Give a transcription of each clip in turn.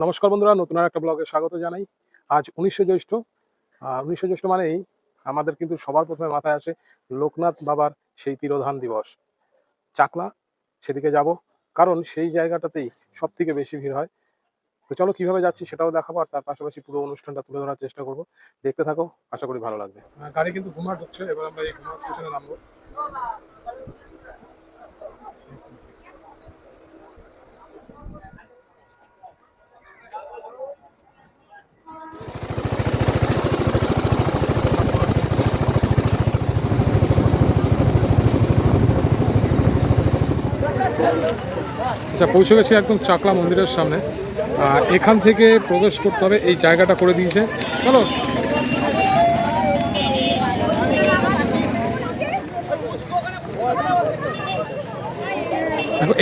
নমস্কার বন্ধুরা, নতুন আর একটা ব্লগে স্বাগত জানাই। আজ উনিশশো জ্যৈষ্ঠ। আর উনিশশো জ্যৈষ্ঠ মানেই আমাদের কিন্তু সবার প্রথমে মাথায় আসে লোকনাথ বাবার সেই তিরোধান দিবস। চাকলা, সেদিকে যাব, কারণ সেই জায়গাটাতেই সব থেকে বেশি ভিড় হয়। তো চলো কীভাবে যাচ্ছি সেটাও দেখাবো, আর তার পাশাপাশি পুরো অনুষ্ঠানটা তুলে ধরার চেষ্টা করব। দেখতে থাকো, আশা করি ভালো লাগবে। গাড়ি কিন্তু ঘুমার ঢুকছে এবার আমরা এই ঘুমার স্টেশনে নামবো। আচ্ছা পৌঁছে গেছি একদম চাকলা মন্দিরের সামনে। এখান থেকে প্রবেশ করতে হবে, এই জায়গাটা করে দিয়েছে। চলো।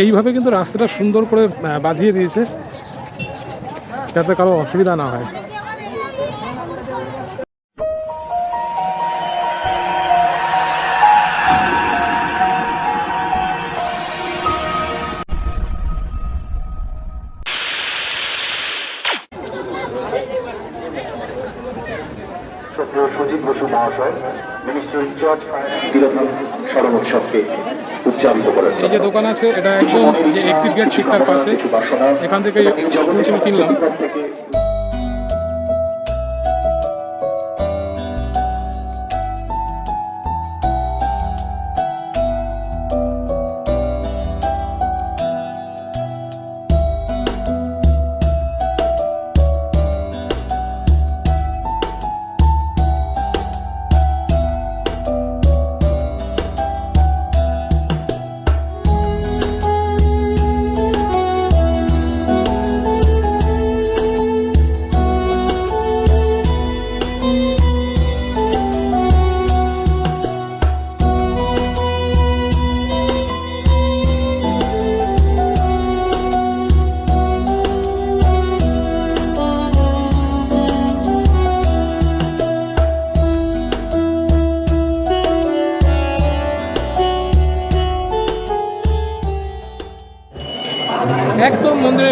এইভাবে কিন্তু রাস্তাটা সুন্দর করে বাঁধিয়ে দিয়েছে, যাতে কারও অসুবিধা না হয়। শ্রদ্ধেয় সজীব বসু মহাশয় মিনিস্টার ইনচার্জ উৎসবকে উদযাপিত করেন এই যে দোকান আছে এটা একদম যে এক্সিট গেট ঠিকঠাক পাশে। এখান থেকে কিনলাম।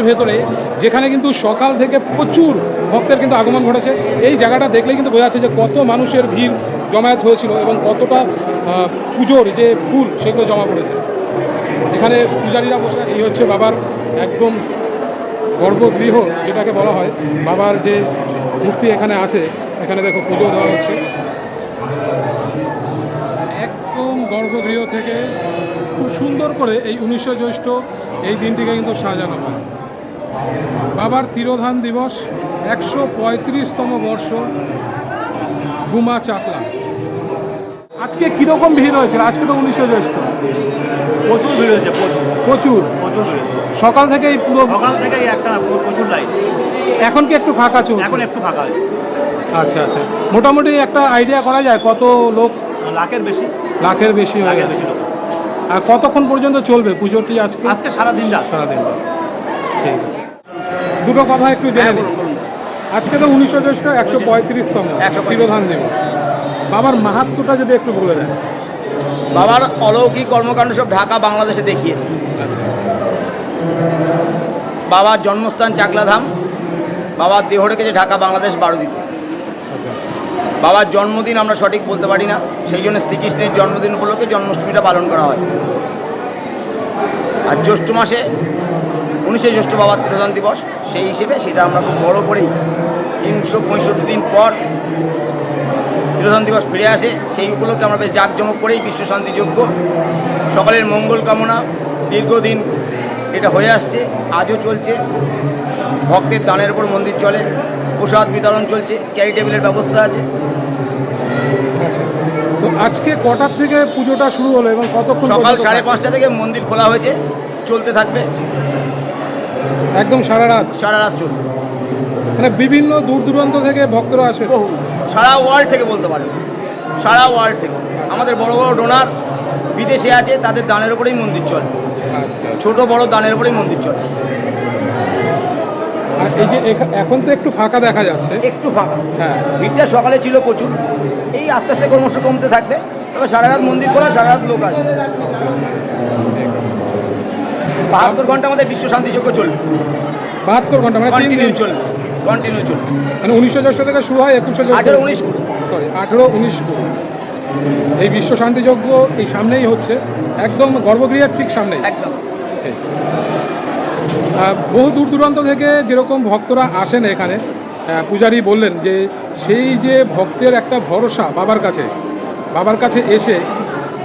ভেতরে, যেখানে কিন্তু সকাল থেকে প্রচুর ভক্তের কিন্তু আগমন ঘটেছে। এই জায়গাটা দেখলে কিন্তু বোঝা যাচ্ছে যে কত মানুষের ভিড় জমায়েত হয়েছিল এবং কতটা পুজোর যে ফুল সেগুলো জমা পড়েছে। এখানে পূজারীরা বসে এই হচ্ছে বাবার একদম গর্ভগৃহ, যেটাকে বলা হয়। বাবার যে মূর্তি এখানে আছে, এখানে দেখো পুজো দেওয়া হচ্ছে। একদম গর্ভগৃহ থেকে খুব সুন্দর করে এই উনিশশো জ্যৈষ্ঠ এই দিনটিকে কিন্তু সাজানো হয়। বাবার তিরোধান দিবস একশো পঁয়ত্রিশতম বর্ষ গুমা চাকলা আজকে কীরকম ভিড় হয়েছিল? আজকে তো উনিশশো জ্যৈষ্ঠ। প্রচুর ভিড় হয়েছে প্রচুর। প্রচুর? প্রচুর সকাল থেকেই পুরো সকাল থেকেই একটা প্রচুর লাইন এখন কি একটু ফাঁকা চলছে? এখন একটু ফাঁকা আচ্ছা আচ্ছা। মোটামুটি একটা আইডিয়া করা যায় কত লোক লাখের বেশি। লাখের বেশি হয়ে গেছে। আর কতক্ষণ পর্যন্ত চলবে পুজোটি আজকে? আজকে সারা দিন রাত। সারাদিন ঠিক আছে। দুটো কথা একটু জেনে নিই। আজকে তো উনিশশো জ্যৈষ্ঠ একশো পঁয়ত্রিশতম 135 তিরোধান দিবস। বাবার মাহাত্মটা যদি একটু বলে দেন। বাবার অলৌকিক কর্মকাণ্ড সব ঢাকা বাংলাদেশে দেখিয়েছে। বাবার জন্মস্থান চাকলাধাম বাবার দেহ রেখেছে ঢাকা বাংলাদেশ বারো দিতে বাবার জন্মদিন আমরা সঠিক বলতে পারি না সেই জন্য শ্রীকৃষ্ণের জন্মদিন উপলক্ষে জন্মাষ্টমীটা পালন করা হয়। আর জ্যৈষ্ঠ মাসে উনিশে জ্যৈষ্ঠ বাবার তিরোধান দিবস সেই হিসেবে সেটা আমরা খুব বড় করেই তিনশো পঁয়ষট্টি দিন পর তিরোধান দিবস ফিরে আসে। সেই উপলক্ষে আমরা বেশ জাঁকজমক করেই বিশ্ব শান্তি যজ্ঞ সকলের মঙ্গল কামনা দীর্ঘদিন এটা হয়ে আসছে আজও চলছে। ভক্তের দানের উপর মন্দির চলে প্রসাদ বিতরণ চলছে চ্যারিটেবলের ব্যবস্থা আছে। তো আজকে কটার থেকে পুজোটা শুরু হলো এবং কতক্ষণ সকাল সাড়ে পাঁচটা থেকে মন্দির খোলা হয়েছে চলতে থাকবে। একদম সারা রাত? সারা রাত চলবে। মানে বিভিন্ন দূর দূরান্ত থেকে ভক্তরা আসে? বহু। সারা ওয়ার্ল্ড থেকে বলতে পারেন। সারা ওয়ার্ল্ড থেকে। আমাদের বড় বড় ডোনার বিদেশে আছে তাদের দানের উপরেই মন্দির চলে। আচ্ছা। ছোট বড় দানের উপরেই মন্দির চলে। আর এই যে এখন তো একটু ফাঁকা দেখা যাচ্ছে। একটু ফাঁকা। হ্যাঁ। ভিড়টা সকালে ছিল প্রচুর। এই আস্তে আস্তে ক্রমশ কমতে থাকবে। তবে সারা রাত মন্দির খোলা সারা রাত লোক আসবে। বাহাত্তর ঘণ্টা আমাদের বিশ্ব শান্তি যজ্ঞ চলবে। বাহাত্তর ঘণ্টা মানে কন্টিনিউ চলবে কন্টিনিউ চলবে। মানে উনিশশো জ্যৈষ্ঠ থেকে শুরু হয় একুশে আঠেরো উনিশ কুড়ি। সরি আঠেরো উনিশ কুড়ি। এই বিশ্ব শান্তিযজ্ঞ এই সামনেই হচ্ছে। একদম গর্ভগৃহের ঠিক সামনেই। একদম। বহু দূর দূরান্ত থেকে যেরকম ভক্তরা আসেন এখানে পূজারী বললেন যে সেই যে ভক্তের একটা ভরসা বাবার কাছে বাবার কাছে এসে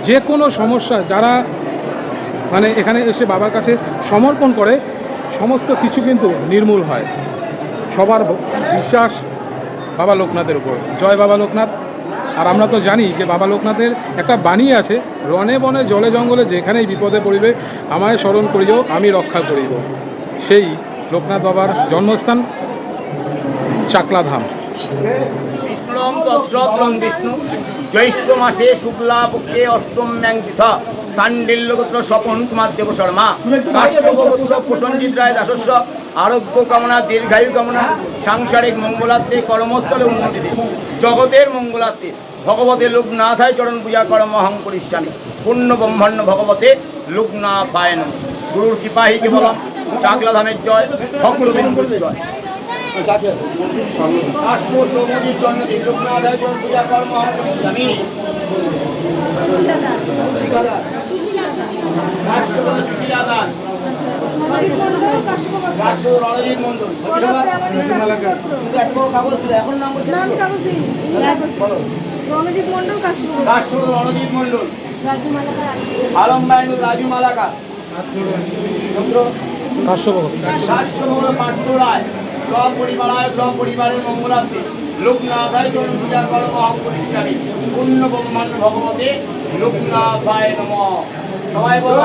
যে কোনো সমস্যা যারা মানে এখানে এসে বাবার কাছে সমর্পণ করে, সমস্ত কিছু কিন্তু নির্মূল হয়। সবার বিশ্বাস বাবা লোকনাথের উপর। জয় বাবা লোকনাথ। আর আমরা তো জানি যে বাবা লোকনাথের একটা বাণী আছে রনে বনে জলে জঙ্গলে যেখানেই বিপদে পড়িবে, আমায় স্মরণ করিও, আমি রক্ষা করিব। সেই লোকনাথ বাবার জন্মস্থান চাকলাধাম। বিষ্ণু। জ্যৈষ্ঠ মাসে শুক্লা পক্ষে অষ্টম ম্যাং তিথ সান্ডিল্যগোত্র স্বপন কুমার দেব শর্মা। কাশ্যপগোত্র প্রসঞ্জিত রায় দাসস্য আরোগ্য কামনা দীর্ঘায়ু কামনা সাংসারিক মঙ্গলার্থে কর্মস্থলে উন্নতি জগতের মঙ্গলার্থে ভগবতে লোকনাথায় চরণ পূজা কর্ম অহং করিষ্যামি। পূর্ণ ব্রহ্মাণ্ড ভগবতে লোকনাথায় নম। গুরুর কৃপাহি কেবলম চাকলা ধামের জয় ভক্তবিন্দুর জয়। রাষ্ট্র সৌমজির জন্য লোকনাথায় চরণ পূজা কর্ম অহং করিষ্যামি। রণজিৎ মন্ডল এখন রণজিৎ মন্ডল আলম বাহিনী রাজু মালাকা পার্থ রায়। সপরিবারায় সপরিবারের মঙ্গলার্থে লোকনাথায় চরণ পূজা কর্ম অহং করিষ্যামি পূর্ণ ব্রহ্মাণ্ড ভগবতে লোকনাথায় নম। সবাই বলো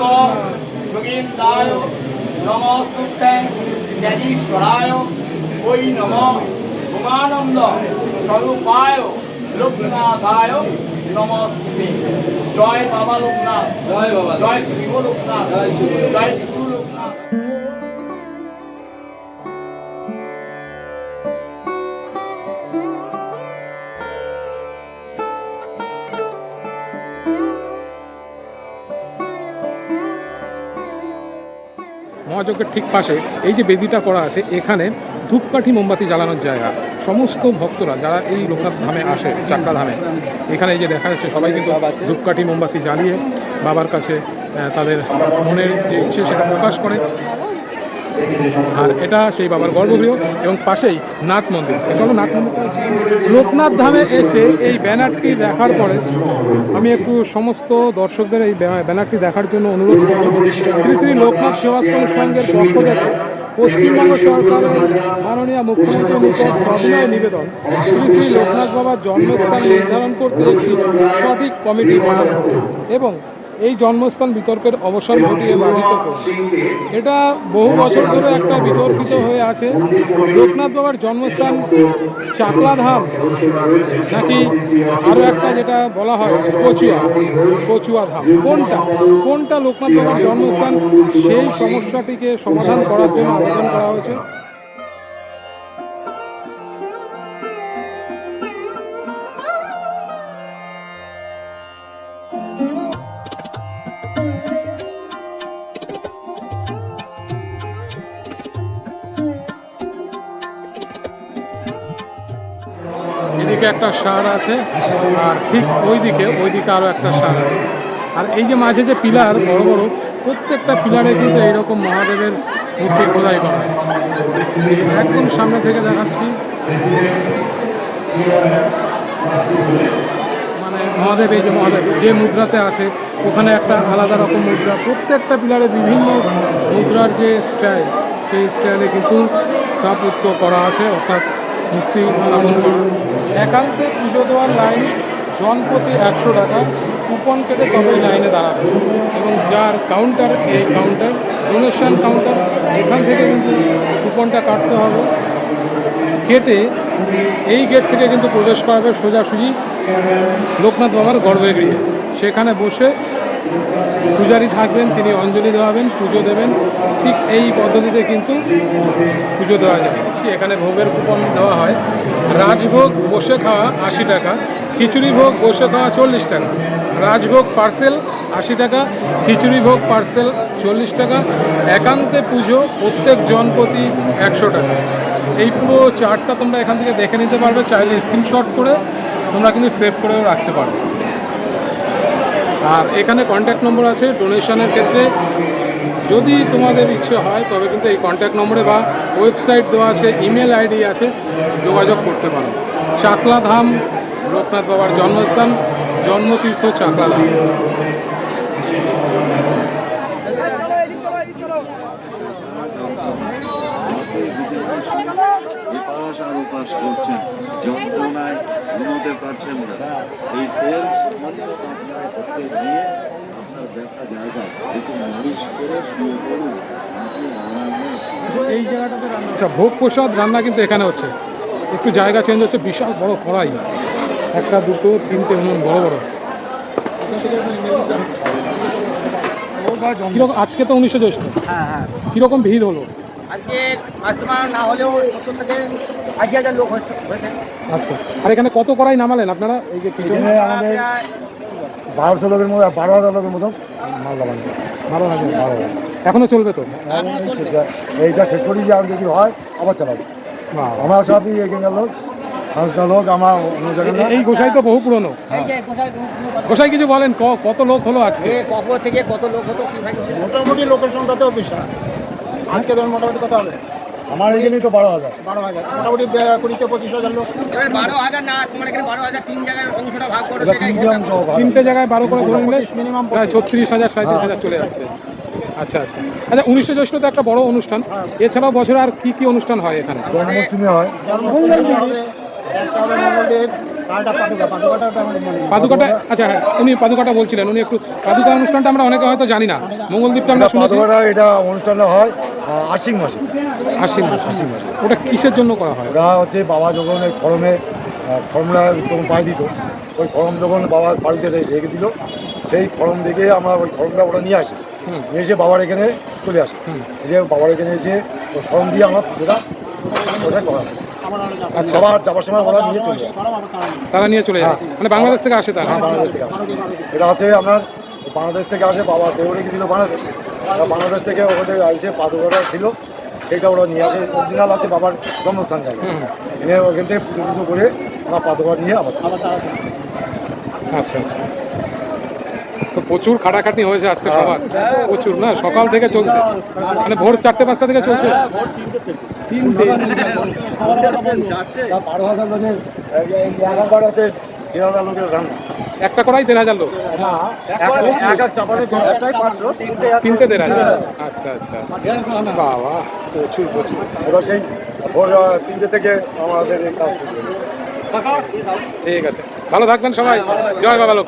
নম। যোগীন্দ্রায় নমস্তুভ্যং ত্যাগীশ্বরায় ওই নম। উমানন্দ স্বরূপায় লোকনাথায় নমস্তে জয় বাবা লোকনাথ। জয় বাবা জয় শিব লোকনাথ। জয় শিব জয় মহাযজ্ঞের ঠিক পাশে এই যে বেদিটা করা আছে, এখানে ধূপকাঠি মোমবাতি জ্বালানোর জায়গা। সমস্ত ভক্তরা যারা এই লোকনাথ ধামে আসে ধামে, এখানে এই যে দেখা যাচ্ছে সবাই কিন্তু ধূপকাঠি মোমবাতি জ্বালিয়ে বাবার কাছে তাদের মনের যে ইচ্ছে সেটা প্রকাশ করে। আর এটা সেই বাবার গর্ভগৃহ এবং পাশেই নাথ মন্দির। চলো নাথ মন্দিরটা লোকনাথ ধামে এসে এই ব্যানারটি দেখার পরে আমি একটু সমস্ত দর্শকদের এই ব্যানারটি দেখার জন্য অনুরোধ করব। শ্রী শ্রী লোকনাথ সেবাশ্রম সংঘের পক্ষ থেকে পশ্চিমবঙ্গ সরকারের মাননীয় মুখ্যমন্ত্রীর নিকট সবিনয় নিবেদন শ্রী শ্রী লোকনাথ বাবার জন্মস্থান নির্ধারণ করতে একটি সঠিক কমিটি গঠন এবং এই জন্মস্থান বিতর্কের অবসান ঘটিয়ে বাধিত এটা বহু বছর ধরে একটা বিতর্কিত হয়ে আছে। লোকনাথ বাবার জন্মস্থান চাকলাধাম, নাকি আরও একটা যেটা বলা হয় কচুয়া কচুয়া ধাম কোনটা? কোনটা লোকনাথ বাবার জন্মস্থান? সেই সমস্যাটিকে সমাধান করার জন্য আবেদন করা হয়েছে। এদিকে একটা সার আছে, আর ঠিক ওই দিকে ওই দিকে আরও একটা সার আছে। আর এই যে মাঝে যে পিলার, বড় বড়, প্রত্যেকটা পিলারে কিন্তু এইরকম মহাদেবের মূর্তি খোদাই করা। একদম সামনে থেকে দেখাচ্ছি। মানে মহাদেব, এই যে মহাদেব, যে মুদ্রাতে আছে, ওখানে একটা আলাদা রকম মুদ্রা। প্রত্যেকটা পিলারে বিভিন্ন মুদ্রার যে স্টাইল সেই স্টাইলে কিন্তু স্থাপত্য করা আছে, অর্থাৎ মূর্তি স্থাপন করা। একান্তে পুজো দেওয়ার লাইন জনপ্রতি একশো টাকা, কুপন কেটে তবে লাইনে দাঁড়াবে। এবং যার কাউন্টার এই কাউন্টার ডোনেশন কাউন্টার এখান থেকে কিন্তু কুপনটা কাটতে হবে। কেটে এই গেট থেকে কিন্তু প্রবেশ করাবে সোজাসুজি লোকনাথ বাবার গর্ভগৃহে। সেখানে বসে পূজারী থাকবেন, তিনি অঞ্জলি দেওয়াবেন, পুজো দেবেন। ঠিক এই পদ্ধতিতে কিন্তু পুজো দেওয়া যায়। এখানে ভোগের কুপন দেওয়া হয়। রাজভোগ বসে খাওয়া আশি টাকা, খিচুড়ি ভোগ বসে খাওয়া চল্লিশ টাকা, রাজভোগ পার্সেল আশি টাকা, খিচুড়ি ভোগ পার্সেল চল্লিশ টাকা, একান্তে পুজো প্রত্যেক জনপ্রতি একশো টাকা। এই পুরো চার্টটা তোমরা এখান থেকে দেখে নিতে পারবে, চাইলে স্ক্রিনশট করে তোমরা কিন্তু সেভ করেও রাখতে পারবে। আর এখানে কন্ট্যাক্ট নম্বর আছে ডোনেশনের ক্ষেত্রে। যদি তোমাদের ইচ্ছে হয়, তবে কিন্তু এই কন্ট্যাক্ট নম্বরে বা ওয়েবসাইট দেওয়া আছে ইমেল আইডি আছে, যোগাযোগ করতে পারো। চাকলা ধাম লোকনাথ বাবার জন্মস্থান, জন্মতীর্থ চাকলা ধাম উপাস আর উপাস করছেন। যন্ত্রণায় ঘুমোতে পারছেন না। এই তেল সামান্য গিয়ে আপনার দেখা জায়গা একটু মালিশ করে শুয়ে পড়ুন আপনি আরামে এই জায়গাটাতে রান্না আচ্ছা ভোগ প্রসাদ রান্না কিন্তু এখানে হচ্ছে। একটু জায়গা চেঞ্জ হচ্ছে বিশাল বড় কড়াই। একটা দুটো তিনটে হুম বড় বড়। কীরকম আজকে তো উনিশশো জ্যৈষ্ঠ। হ্যাঁ হ্যাঁ। কীরকম ভিড় হলো? আজকে ম্যাক্সিমাম না হলেও সত্তর থেকে আশি হাজার লোক হয়েছে। হয়েছে আচ্ছা। আর এখানে কত কড়াই নামালেন আপনারা? এই যে আমাদের বারোশো লোকের মতো বারো হাজার লোকের মতো মালদা বানিয়েছে বারো হাজার বারো হাজার। এখনও চলবে তো? এইটা শেষ করি যে আমি যদি হয় আবার চালাবো। আমার সবই এখানকার লোক সংস্থা লোক আমার অন্য জায়গায় এই গোসাই তো বহু পুরনো। এই গোসাই কিছু বলেন ক- কত লোক হলো আজকে? এ কত থেকে কত লোক হতো মোটামুটি লোকের সংখ্যা তো বিশাল। আজকে ধরুন মোটামুটি কত হবে? আমার এখানেই তো বারো হাজার। বারো হাজার। মোটামুটি কুড়ি থেকে পঁচিশ হাজার লোক। এবার বারো হাজার না তোমার এখানে বারো হাজার তিন জায়গায় অংশটা ভাগ করে তিনটে অংশ তিনটে জায়গায় বারো করে ধরে নিলে মিনিমাম প্রায় ছত্রিশ হাজার সাঁত্রিশ হাজার চলে যাচ্ছে। আচ্ছা আচ্ছা। আচ্ছা উনিশশো জ্যৈষ্ঠ তো একটা বড় অনুষ্ঠান। এছাড়াও বছরে আর কি কি অনুষ্ঠান হয় এখানে? জন্মাষ্টমী হয়। মনে। পাদুকাটা আচ্ছা হ্যাঁ উনি পাদুকাটা বলছিলেন উনি একটু পাদুকা অনুষ্ঠানটা আমরা অনেকে হয়তো জানি না। মঙ্গলদ্বীপটা আমরা এটা শুনেছি। এটা অনুষ্ঠানটা হয়। আশ্বিন মাসে। আশ্বিন মাস আশ্বিন মাসে। ওটা কিসের জন্য করা হয়? ওরা হচ্ছে বাবা যখন ওই খড়মে আহ, খড়মটা তখন পাই দিত ওই খড়ম যখন বাবা বাড়িতে রেখে দিল সেই খড়ম দেখে আমরা ওই খড়মটা ওরা নিয়ে আসি। নিয়ে এসে বাবার এখানে চলে আসে। যে বাবার এখানে এসে ওই খড়ম দিয়ে আমরা পুজোটা ওটা করা হয়। আচ্ছা। যাবার সময় ওরা নিয়ে চলে যায়। তারা নিয়ে চলে যায়? মানে বাংলাদেশ থেকে আসে তারা? হ্যাঁ, বাংলাদেশ থেকে আসে। এটা হচ্ছে আপনার বাংলাদেশ থেকে আসে বাবা দেউড়ে গেছিল বাংলাদেশ। বাংলাদেশ থেকে ওখানে এসে পাথরটা ছিল সেটা ওরা নিয়ে আসে অরিজিনাল আছে বাবার জন্মস্থান জায়গা হুম। এনে ওখান থেকে পুজো পুজো করে ওরা পাথর নিয়ে আবার। আচ্ছা আচ্ছা তো প্রচুর খাটাখাটনি হয়েছে আজকে হ্যাঁ। সবার প্রচুর না সকাল থেকে চলছে মানে ভোর চারটে পাঁচটা থেকে চলছে হ্যাঁ, তিনটে বারো হাজার আছে লোকের রান্না একটা করাই দেড় হাজার লোক। পাঁচশো। তিনটে দেড় হাজার। আচ্ছা আচ্ছা। বাবা প্রচুর প্রচুর। এবার সেই ভোর তিনটে থেকে আমাদের কাজ শুরু ঠিক আছে। ভালো থাকবেন সবাই। জয় বাবা লোক।